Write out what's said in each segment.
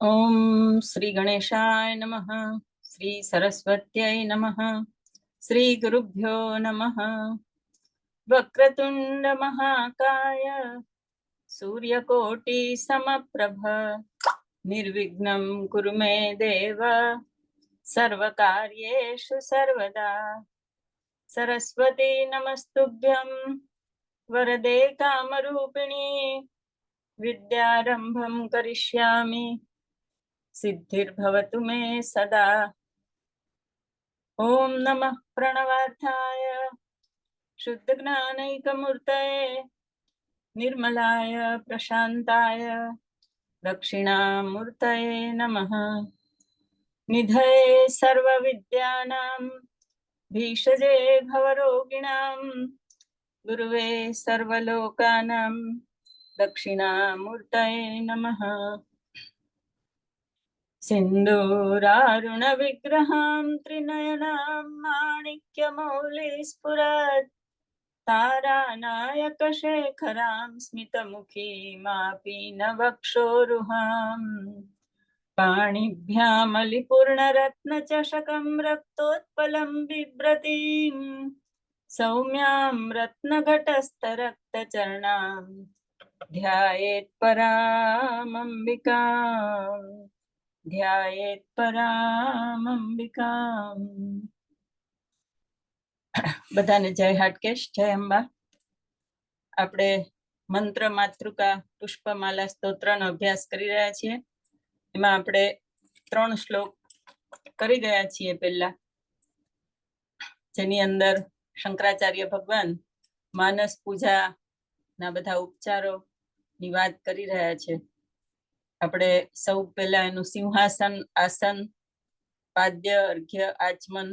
ઓમ શ્રી ગણેશાય નમઃ શ્રી સરસ્વત્યય નમઃ શ્રી ગુરુભ્યો નમઃ વક્રતુંડ મહાકાય સૂર્યકોટિ સમપ્રભ નિર્વિઘ્નમ કુરુ મે દેવ સર્વકાર્યેષુ સર્વદા સરસ્વતી નમસ્તુભ્યં વરદે કામરૂપિણી વિદ્યારંભમ કરિષ્યામિ સિદ્ધિર્ભવતુ મે સદા ઓમ નમઃ પ્રણવાર્થાય શુદ્ધ જ્ઞાનૈકમૂર્તये નિર્મલાય પ્રશાંતાય દક્ષિણામૂર્તये નમઃ નિધયે સર્વવિદ્યાનાં ભીષજે ભવરોગિણાં ગુરુવે સર્વલોકાનાં दक्षिणामूर्तये नमः सिन्दूरारुणविग्रहां त्रिनयनां माणिक्यमौले स्फुरत् तारानायकशेखरां स्मितमुखीमापीनवक्षोरुहाम् पाणिभ्यामलिपूर्णरत्नचषकं रक्तोत्पलं बिभ्रतीं सौम्यां रत्नघटस्थरक्तचरणां ध्यायेत् परामम्बिकाम् ध्यायेत् परामम्बिकाम् બધાને જય હાટકેશ જય અંબા આપણે મંત્ર માતૃકા પુષ્પમાલા સ્તોત્રનો અભ્યાસ કરી રહ્યા છીએ એમાં આપણે ત્રણ શ્લોક કરી ગયા છીએ પહેલા જેની અંદર શંકરાચાર્ય ભગવાન માનસ પૂજા ના બધા ઉપચારો ની વાત કરી રહ્યા છે. આપણે સૌ પહેલા એનું સિંહાસન, આસન, પાદ્ય, અર્ઘ્ય, આચમન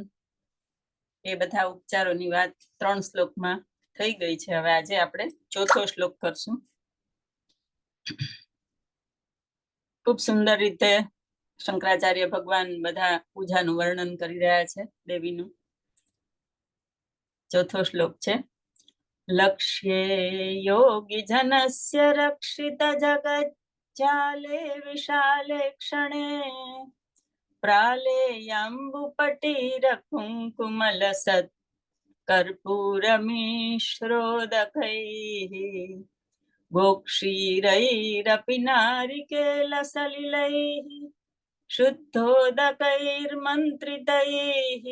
એ બધા ઉપચારોની વાત ત્રણ શ્લોકમાં થઈ ગઈ છે. હવે આજે આપણે ચોથો શ્લોક કરશું. ખૂબ સુંદર રીતે શંકરાચાર્ય ભગવાન બધા પૂજાનું વર્ણન કરી રહ્યા છે દેવીનું. ચોથો શ્લોક છે. लक्ष्ये योगिजनस्य रक्षितजगज्जाले विशाले क्षणे प्रालेयम्बुपटीरकुङ्कुमलसत् कर्पूरमीश्रोदकैः गोक्षीरैरपि नारिकेलसलिलैः शुद्धोदकैर्मन्त्रितैः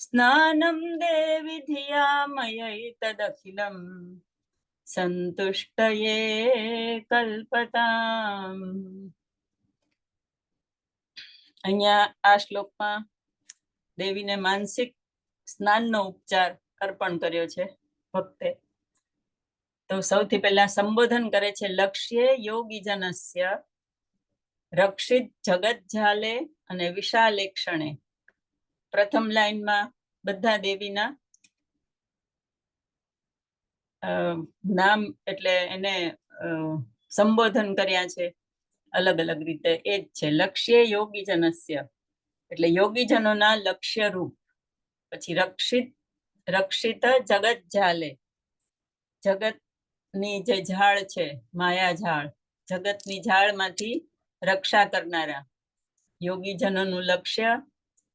स्नानं देवि धिया मयैतदखिलम् सन्तुष्टये कल्पताम् અહીંયા આ શ્લોકમાં દેવીને માનસિક સ્નાનનો ઉપચાર અર્પણ કર્યો છે ભક્તે તો સૌથી પહેલા સંબોધન કરે છે લક્ષ્ય યોગી જનસ્ય રક્ષિત જગત ઝાલે અને વિશાલે ક્ષણે પ્રથમ લાઈનમાં બધા દેવીના નામ એટલે એને સંબોધન કર્યા છે અલગ અલગ રીતે. એ જ છે, લક્ષ્ય યોગીજનસ્ય. એટલે યોગીજનોના લક્ષ્ય રૂપ. પછી રક્ષિત રક્ષિત જગત ઝાલે જગતની જે ઝાડ છે, માયા ઝાડ, જગતની ઝાડમાંથી રક્ષા કરનારા યોગીજનોનું લક્ષ્ય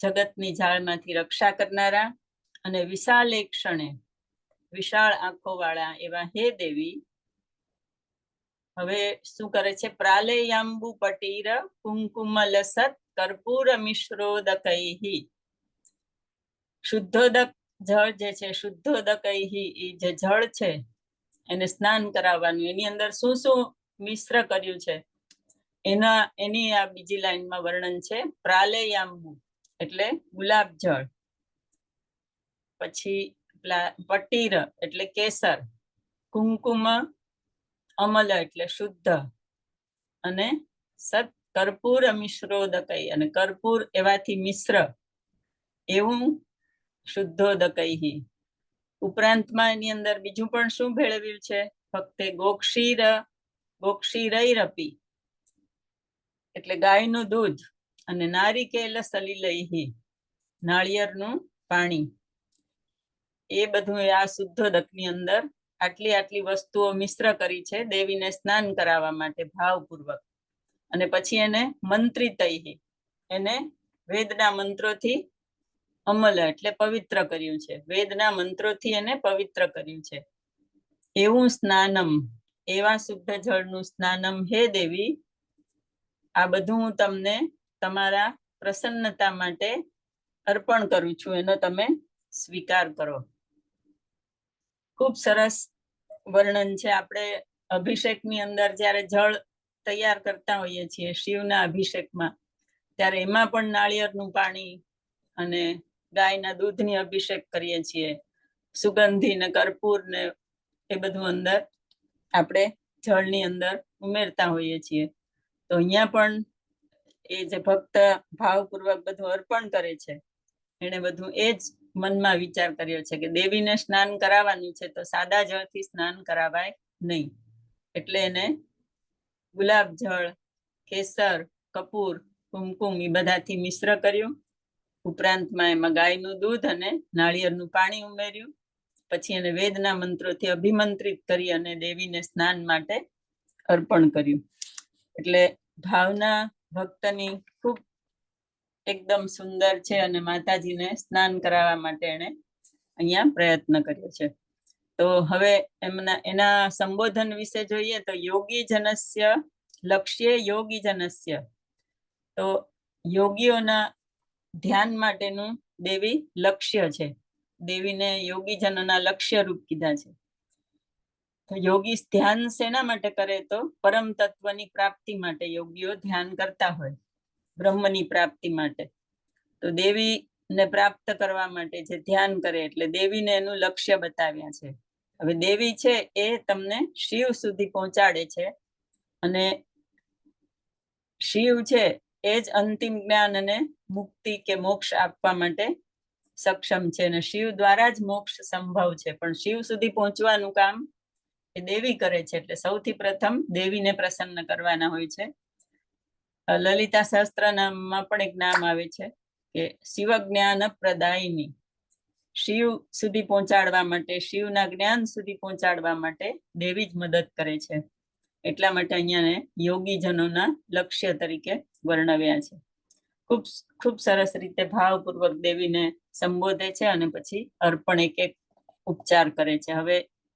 જગતની ઝાડમાંથી રક્ષા કરનારા અને વિશાલ ક્ષણે વિશાળ આંખો વાળા એવા હે દેવી, હવે શું કરે છે? પ્રાલેયાંબુ પટીર કુંકુમ લસત કર્પૂર મિશ્રોદકૈહી. શુદ્ધોદક જળ જે છે, શુદ્ધોદકૈહી એ જે જળ છે, એને સ્નાન કરાવવાનું. એની અંદર શું શું મિશ્ર કર્યું છે? એના, એની આ બીજી લાઈનમાં વર્ણન છે પ્રાલેયાંબુ. એટલે ગુલાબ જળ પછી પટીર એટલે કેસર, કુંકુમ, અમલ એટલે શુદ્ધ અને સત, કર્પૂર મિશ્રોદકઈ અને કર્પૂર એવાથી મિશ્ર એવું શુદ્ધોદકઈ ઉપરાંતમાં એની અંદર બીજું પણ શું ભેળવ્યું છે? ફક્ત ગોક્ષીર, ગોક્ષીરૈરપી. એટલે ગાયનું દૂધ. અને નારિકેલ સલિલૈહી નાળિયેરનું પાણી. એ બધું આ શુદ્ધોદકની અંદર આટલી આટલી વસ્તુઓ મિશ્ર કરી છે દેવીને સ્નાન કરાવવા માટે ભાવપૂર્વક. અને પછી એને મંત્રિતૈહી એને વેદના મંત્રોથી અમલ એટલે પવિત્ર કર્યું છે. વેદના મંત્રોથી એને પવિત્ર કર્યું છે. એવું સ્નાનમ, એવા શુદ્ધ જળનું સ્નાનમ હે દેવી, આ બધું હું તમને તમારા પ્રસન્નતા માટે અર્પણ કરું છું. એનો તમે સ્વીકાર કરો. ખૂબ સરસ વર્ણન છે. આપણે અભિષેકની અંદર જ્યારે જળ તૈયાર કરતા હોઈએ છીએ, શિવના અભિષેકમાં, ત્યારે એમાં પણ નાળિયેરનું પાણી અને ગાયના દૂધની અભિષેક કરીએ છીએ. સુગંધી ને કર્પૂર ને એ બધું અંદર આપણે જળની અંદર ઉમેરતા હોઈએ છીએ. તો અહીંયા પણ એ જે ભક્ત ભાવપૂર્વક બધું અર્પણ કરે છે એને બધું એ જ મનમાં વિચાર કર્યો છે કે દેવીને સ્નાન કરાવવાનું છે તો સાદા જળથી સ્નાન કરાવાય નહીં. એટલે એને ગુલાબ જળ, કેસર, કપૂર, કુમકુમ એ બધાથી મિશ્ર કર્યું. ઉપરાંતમાં એમાં ગાયનું દૂધ અને નાળિયેરનું પાણી ઉમેર્યું. પછી એને વેદના મંત્રોથી અભિમંત્રિત કરી અને દેવીને સ્નાન માટે અર્પણ કર્યું. એટલે ભાવના ભક્તની ખૂબ એકદમ સુંદર છે અને માતાજીને સ્નાન કરાવવા માટે એને અહીંયા પ્રયત્ન કર્યો છે. તો હવે એમના, એના સંબોધન વિશે જોઈએ તો યોગી જનસ્ય લક્ષ્ય યોગી જનસ્ય તો યોગીઓના ધ્યાન માટેનું દેવી લક્ષ્ય છે. દેવીને યોગીજનોના લક્ષ્ય રૂપ કીધા છે. તો યોગી ધ્યાન શેના માટે કરે તો? પરમ તત્વની પ્રાપ્તિ માટે યોગીઓ ધ્યાન કરતા હોય, બ્રહ્મની પ્રાપ્તિ માટે. તો દેવીને પ્રાપ્ત કરવા માટે જે ધ્યાન કરે એટલે દેવીને એનું લક્ષ્ય બતાવ્યા છે. હવે દેવી છે એ તમને શિવ સુધી પહોંચાડે છે અને શિવ છે એ જ અંતિમ જ્ઞાન અને મુક્તિ કે મોક્ષ આપવા માટે સક્ષમ છે અને શિવ દ્વારા જ મોક્ષ સંભવ છે. પણ શિવ સુધી પહોંચવાનું કામ દેવી કરે છે એટલે સૌથી પ્રથમ દેવીને પ્રસન્ન કરવાના હોય છે. લલિતા શાસ્ત્ર નામમાં પણ એક નામ આવે છે કે શિવ જ્ઞાન પ્રદાયની. શિવ સુધી પહોંચાડવા માટે, શિવના જ્ઞાન સુધી પહોંચાડવા માટે દેવી જ મદદ કરે છે. એટલા માટે અહીંયા યોગીજનોના લક્ષ્ય તરીકે વર્ણવ્યા છે. ખૂબ ખૂબ સરસ રીતે ભાવપૂર્વક દેવીને સંબોધે છે અને પછી અર્પણ એક એક ઉપચાર કરે છે. હવે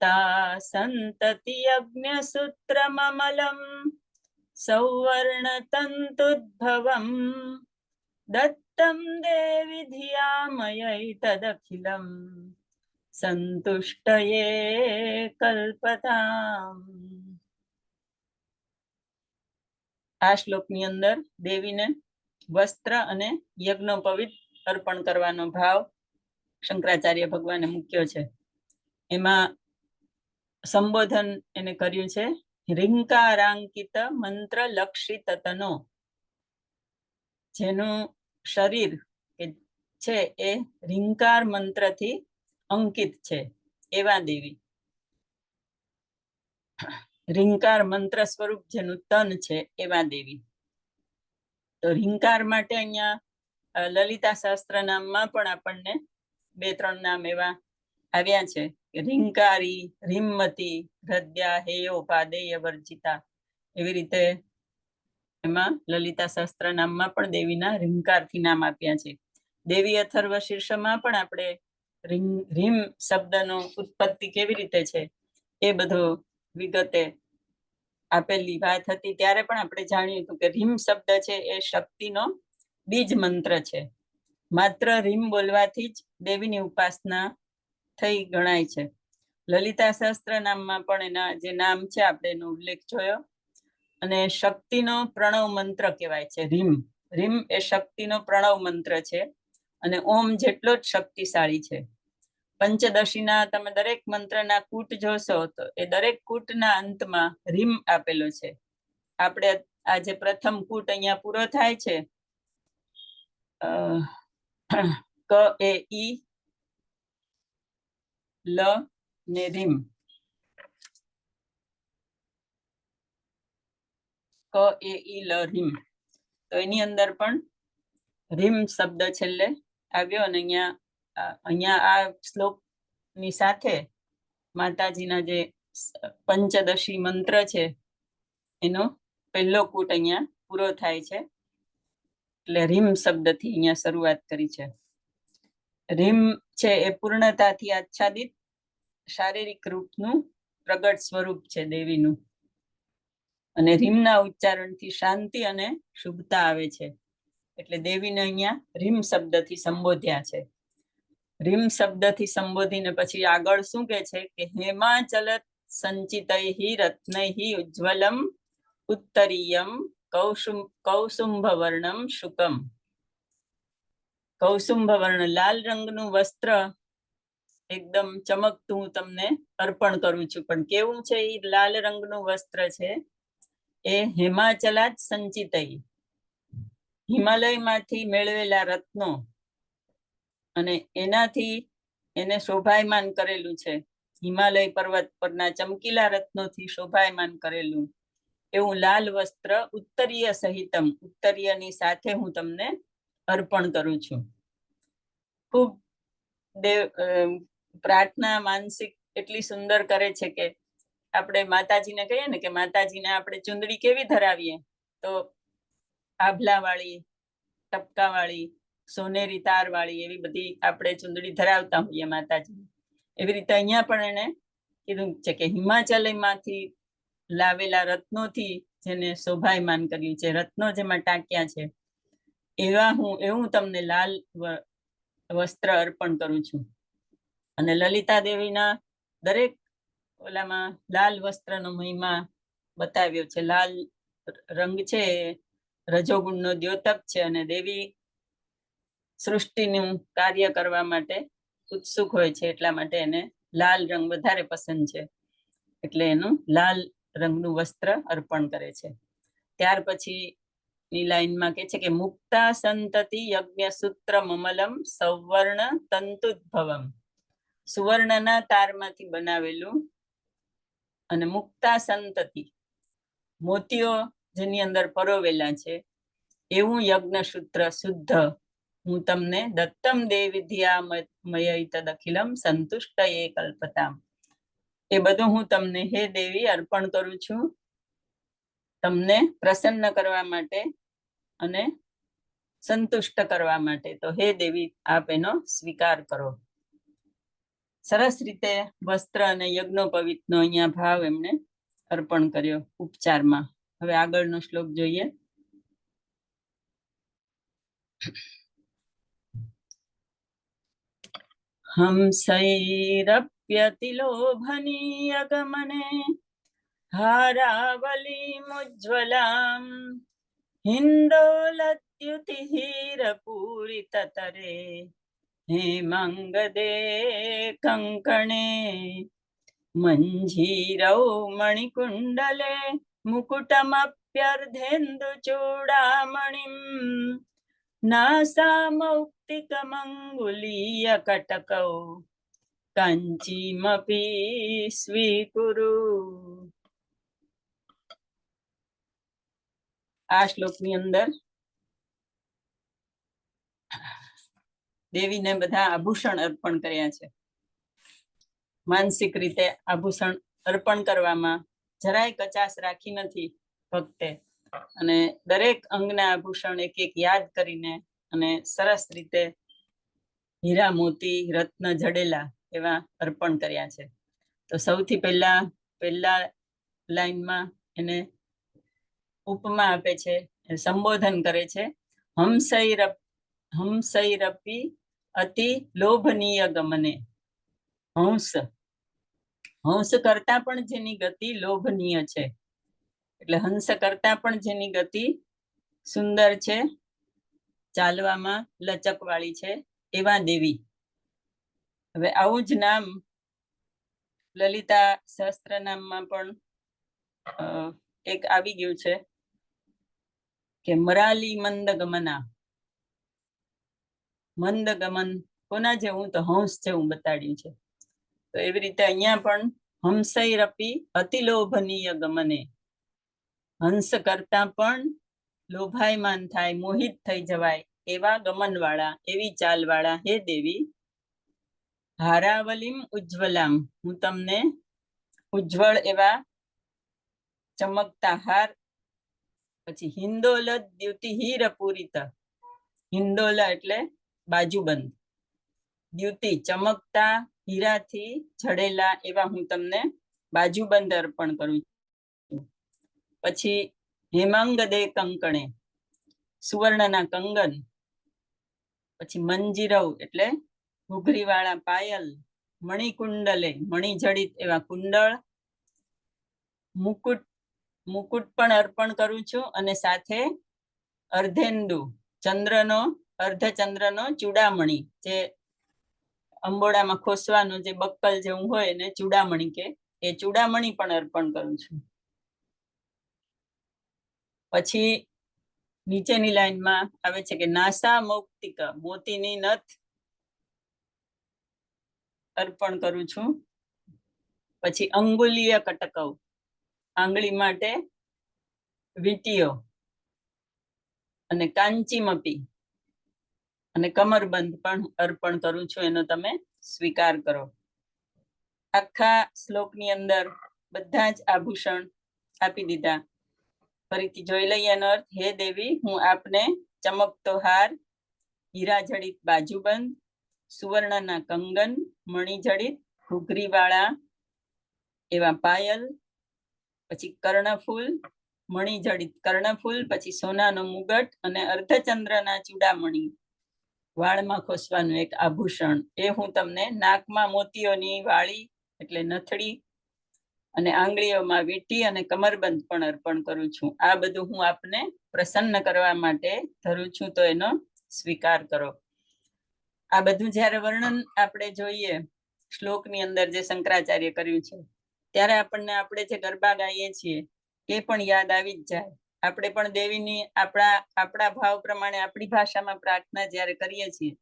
તા સંતતિ યજ્ઞસૂત્રમલમ સૌવર્ણતંતુદ્ભવમ દત્તમ દેવી ધિયામય સંતુષ્ટ સંતુષ્ટયે કલ્પતા આ શ્લોકની અંદર દેવીને વસ્ત્ર અને યજ્ઞોપવિત અર્પણ કરવાનો ભાવ શંકરાચાર્ય ભગવાને મૂક્યો છે. એમાં સંબોધન એને કર્યું છે રિંકારાંકિત મંત્ર લક્ષિત તનો જેનું શરીર છે એ રિંકાર મંત્રથી અંકિત છે, એવા દેવી. રિંકાર મંત્ર સ્વરૂપ જેનું તન છે, એવા દેવી. તો રિંકાર માટે અહીંયા લલિતા શાસ્ત્ર નામમાં પણ આપણને બે, ત્રણ નામ એવા આવ્યા છે. રિંકારી રિમમતી હૃદયા હેયો, પાદેય, વર્જિતા એવી રીતે એમાં લલિતા શાસ્ત્ર નામમાં પણ દેવીના રિંકારથી નામ આપ્યા છે. દેવી અથર્વ શીર્ષમાં પણ આપણે રીમ શબ્દનો ઉત્પત્તિ કેવી રીતે છે એ બધો વિગતે આપેલી વાત હતી. ત્યારે પણ આપણે જાણ્યું હતું કે રીમ શબ્દ છે એ શક્તિનો બીજ મંત્ર છે. માત્ર રીમ બોલવાથી જ દેવીની ઉપાસના થઈ ગણાય છે. લલિતા શાસ્ત્ર નામમાં પણ એના જે નામ છે, આપણે એનો ઉલ્લેખ જોયો. અને શક્તિનો પ્રણવ મંત્ર કહેવાય છે, રીમ. રીમ એ શક્તિનો પ્રણવ મંત્ર છે અને ઓમ જેટલો જ શક્તિશાળી છે. પંચદશીના તમે દરેક મંત્રના કૂટ જોશો તો એ દરેક કૂટના અંતમાં રીમ આપેલો છે. આપણે આજે પ્રથમ કૂટ અહીંયા પૂરો થાય છે ક, એ, ઈ લ ને રીમ. ક એ ઈ લ રીમ. તો એની અંદર પણ રીમ શબ્દ છેલ્લે આવ્યો અને અહીંયા અહીંયા આ શ્લોકની સાથે માતાજીના જે પંચદશી મંત્ર છે, એનો પહેલો કૂટ અહીંયા પૂરો થાય છે. એટલે રીમ શબ્દથી અહીંયા શરૂઆત કરી છે. રીમ છે એ પૂર્ણતાથી આચ્છાદિત શારીરિક રૂપનું પ્રગટ સ્વરૂપ છે દેવીનું. અને રીમના ઉચ્ચારણથી શાંતિ અને શુભતા આવે છે. એટલે દેવીને અહીંયા રીમ શબ્દથી સંબોધ્યા છે. રીમ શબ્દથી સંબોધીને પછી આગળ શું કે છે? કે હેમાચલ સંચિતૈ રત્નૈ ઉજ્જવલમ ઉત્તરીયમ કૌસુમ, કૌસુંભવર્ણમ શુકમ. કૌસુંભવર્ણ લાલ રંગનું વસ્ત્ર એકદમ ચમકતું હું તમને અર્પણ કરું છું. પણ કેવું છે એ લાલ રંગનું વસ્ત્ર છે? એ હિમાચલાત સંચિતઈ હિમાલયમાંથી મેળવેલા રત્નો અને એનાથી એને શોભાયમાન કરેલું છે. હિમાલય પર્વત પરના ચમકીલા રત્નોથી શોભાયમાન કરેલું એવું લાલ વસ્ત્ર ઉત્તરીય સહિતમ, ઉત્તરીયની સાથે હું તમને અર્પણ કરું છું. ખૂબ દેવ પ્રાર્થના માનસિક એટલી સુંદર કરે છે કે આપણે માતાજીને કહીએ ને કે માતાજીને આપણે ચુંદડી કેવી ધરાવીએ? તો આભલા વાળી ટપકા વાળી સોનેરી તાર વાળી એવી બધી આપણે ચુંદડી ધરાવતા હોઈએ માતાજી એવી રીતે અહીંયા પણ એને કીધું છે કે હિમાચલયમાંથી લાવેલા રત્નોથી જેને શોભાયમાન કર્યું છે, રત્નો જેમાં ટાંક્યા છે, એવા હું, એવું તમને લાલ વસ્ત્ર અર્પણ કરું છું. અને લલિતા દેવીના દરેક ઓલામાં લાલ વસ્ત્રનો મહિમા બતાવ્યો છે. લાલ રંગ છે, રજોગુણનો દ્યોતક છે અને દેવી સૃષ્ટિનું કાર્ય કરવા માટે ઉત્સુક હોય છે, એટલા માટે એને લાલ રંગ વધારે પસંદ છે. એટલે એનું લાલ રંગનું વસ્ત્ર અર્પણ કરે છે. ત્યાર પછી ની લાઈનમાં કે છે કે મુક્તા સંતતિ યજ્ઞ સૂત્ર મમલમ સવર્ણ તંતુદ્ભવમ. સુવર્ણના તારમાંથી બનાવેલું અને મુક્તા સંતતિ. મોતીઓ જેની અંદર પરોવેલા છે, એવું યજ્ઞ સૂત્ર શુદ્ધ. હું તમને દત્તમ દેવિદ્યા મય તદખિલમ સંતુષ્ટ એ કલ્પતામ. એ બધું હું તમને હે દેવી અર્પણ કરું છું. તમને પ્રસન્ન કરવા માટે અને સંતુષ્ટ કરવા માટે. તો હે દેવી, આપ એનો સ્વીકાર કરો. સરસ રીતે વસ્ત્ર અને યજ્ઞોપવિતનો અહીંયા ભાવ એમને અર્પણ કર્યો ઉપચારમાં. હવે આગળનો શ્લોક જોઈએ. હંસૈરપ્યતિલોભનીયગમને હારાવલીમુજ્જ્વલામ હિન્દોલત્યુતિહીરપૂરિતતરે हिन्दोलद्युतिहीरपूरिततरे हेमङ्गदे कङ्कणे मञ्जीरौ मणिकुण्डले मुकुटमप्यर्धेन्दुचूडामणिम् नासामौक्तिकमङ्गुलीयकटकौ કાંચીમપી સ્વીકુરુ આ શ્લોકની અંદર દેવીને બધા આભૂષણ અર્પણ કર્યા છે. માનસિક રીતે આભૂષણ અર્પણ કરવામાં જરાય કચાશ રાખી નથી ભક્તે. અને દરેક અંગના આભૂષણ એક એક યાદ કરીને અને સરસ રીતે હીરા મોતી, રત્ન, જડેલા એવા અર્પણ કર્યા છે. તો સૌથી પહેલા પહેલા લાઈનમાં એને ઉપમા આપે છે, સંબોધન કરે છે. હંસૈરપ હંસૈરપી અતિ લોભનીય ગમને. હંસ. હંસ કરતા પણ જેની ગતિ લોભનીય છે. એટલે હંસ કરતા પણ જેની ગતિ સુંદર છે, ચાલવામાં લચકવાળી છે એવા દેવી. હવે આવું જ નામ લલિતા સહસ્ત્ર નામમાં પણ એક આવી ગયું છે કે મરાલી મંદ ગમના. મંદ ગમન, કોના જેવું? તો હંસ જેવું બતાડ્યું છે. તો એવી રીતે અહીંયા પણ હંસૈરપી અતિલોભનીય ગમને. હંસ કરતા પણ લોભાયમાન થાય, મોહિત થઈ જવાય એવા ગમનવાળા, એવી ચાલવાળા. હે દેવી, હારાવલીમ ઉજ્જવલામ. હું તમને ઉજ્જવળ એવા ચમકતા હાર પછી હિંદોલ દ્યુતિ હીર પૂરિત. હિંદોલ એટલે બાજુબંધ. દ્યુતિ, ચમકતા, હીરાથી જડેલા એવા હું તમને બાજુબંધ અર્પણ કરું પછી હેમાંગ દે કંકણે, સુવર્ણના કંગન, પછી મંજીરવ એટલે ઘૂઘરીવાળા પાયલ, મણિકુંડલે, મણિજડિત એવા કુંડળ, મુકુટ મુકુટ પણ અર્પણ કરું છું અને સાથે અર્ધેન્દુ, ચંદ્રનો અર્ધચંદ્રનો ચૂડામણી, જે અંબોડામાં ખોસવાનું જે બક્કલ જેવું હોય એને ચૂડામણી કે, એ ચૂડામણી પણ અર્પણ કરું છું. પછી નીચેની લાઈનમાં આવે છે કે, નાસા મૌક્તિક, મોતીની નથ અર્પણ કરું છું. પછી અંગુલીય કટકવ, આંગળી માટે વીટીઓ અને કાંચીમપી અને કમરબંધ પણ અર્પણ કરું છું, એનો તમે સ્વીકાર કરો. આખા શ્લોકની અંદર બધા જ આભૂષણ આપી દીધા. ફરીથી જોઈ લઈએ એનો અર્થ. હે દેવી, હું આપને ચમકતો હાર હીરા જડિત બાજુબંધ, સુવર્ણના કંગન, મણિજડિત, ઘૂઘરીવાળા એવા પાયલ, પછી કર્ણફૂલ, મણિજડિત કર્ણફૂલ, પછી સોનાનો મુગટ અને અર્ધચંદ્રના ચૂડામણી. વાળમાં ખોસવાનું એક આભૂષણ. એ હું તમને નાકમાં મોતીઓની વાળી, એટલે નથડી અને આંગળીઓમાં વીટી અને કમરબંધ પણ અર્પણ કરું છું. આ બધું હું આપને પ્રસન્ન કરવા માટે ધરું છું, તો એનો સ્વીકાર કરો. આ બધું જ્યારે વર્ણન આપણે જોઈએ, શ્લોકની અંદર જે શંકરાચાર્ય કર્યું છે, ત્યારે આપણને આપણે જે ગરબા ગાઈએ છીએ, એ પણ યાદ આવી જ જાય. આપણે પણ દેવીની આપણા આપણા ભાવ પ્રમાણે આપણી ભાષામાં પ્રાર્થના જ્યારે કરીએ છીએ,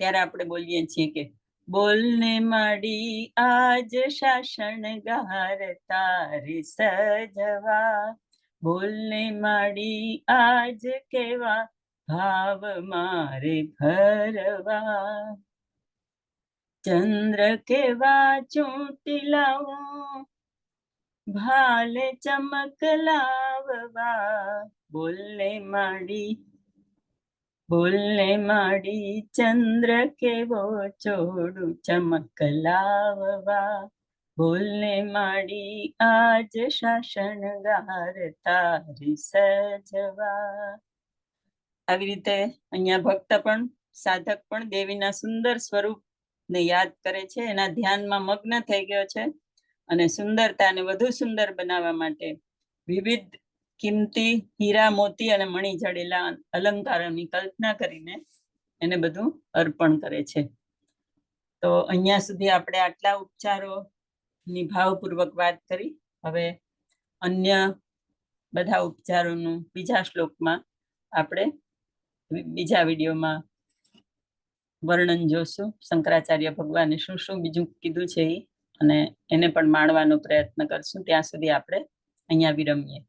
ત્યારે આપણે બોલીએ છીએ કે, બોલને માડી આજ શાસન ગાર તારે સજવા, બોલને માડી આજ કેવા ભાવ મારે ભરવા, ચંદ્ર કેવા ચૂંટી લાવું ભાલે ચમક લાવવા બોલે માડી બોલે માડી ચંદ્ર કેવો ચોડું ચમક લાવવા બોલે માડી આજ શાસન ગાર તારી સજવા આવી રીતે અહીંયા ભક્ત પણ, સાધક પણ દેવીના સુંદર સ્વરૂપ ને યાદ કરે છે. એના ધ્યાનમાં મગ્ન થઈ ગયો છે. અને સુંદરતાને વધુ સુંદર બનાવવા માટે વિવિધ કિંમતી હીરા, મોતી અને મણી જડેલા અલંકારોની કલ્પના કરીને એને બધું અર્પણ કરે છે. તો અહીંયા સુધી આપણે આટલા ઉપચારોની ભાવપૂર્વક વાત કરી. હવે અન્ય બધા ઉપચારોનું બીજા શ્લોકમાં આપણે બીજા વિડીયોમાં વર્ણન જોશું. શંકરાચાર્ય ભગવાને શું શું બીજું કીધું છે એ અને એને પણ માણવાનો પ્રયત્ન કરશું. ત્યાં સુધી આપણે અહીંયા વિરમીએ.